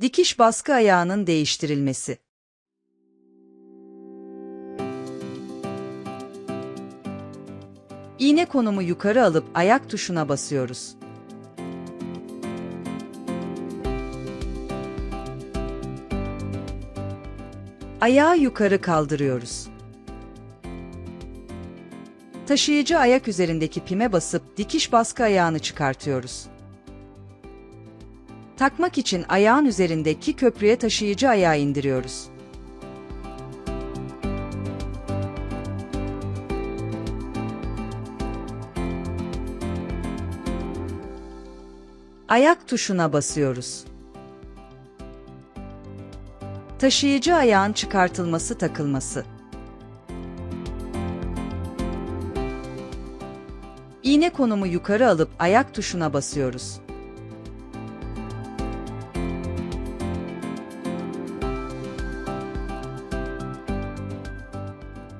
Dikiş baskı ayağının değiştirilmesi. İğne konumu yukarı alıp ayak tuşuna basıyoruz. Ayağı yukarı kaldırıyoruz. Taşıyıcı ayak üzerindeki pime basıp dikiş baskı ayağını çıkartıyoruz. Takmak için ayağın üzerindeki köprüye taşıyıcı ayağı indiriyoruz. Ayak tuşuna basıyoruz. Taşıyıcı ayağın çıkartılması takılması. İğne konumu yukarı alıp ayak tuşuna basıyoruz.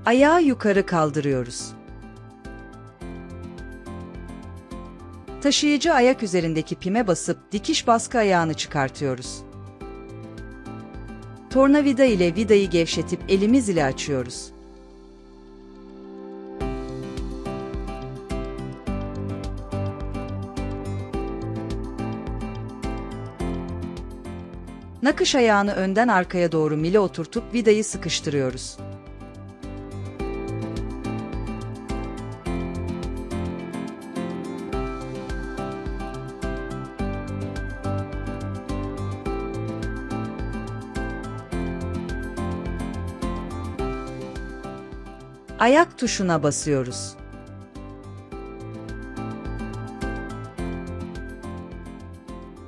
Ayağı yukarı kaldırıyoruz. Taşıyıcı ayak üzerindeki pime basıp dikiş baskı ayağını çıkartıyoruz. Tornavida ile vidayı gevşetip elimiz ile açıyoruz. Nakış ayağını önden arkaya doğru mile oturtup vidayı sıkıştırıyoruz. Ayak tuşuna basıyoruz.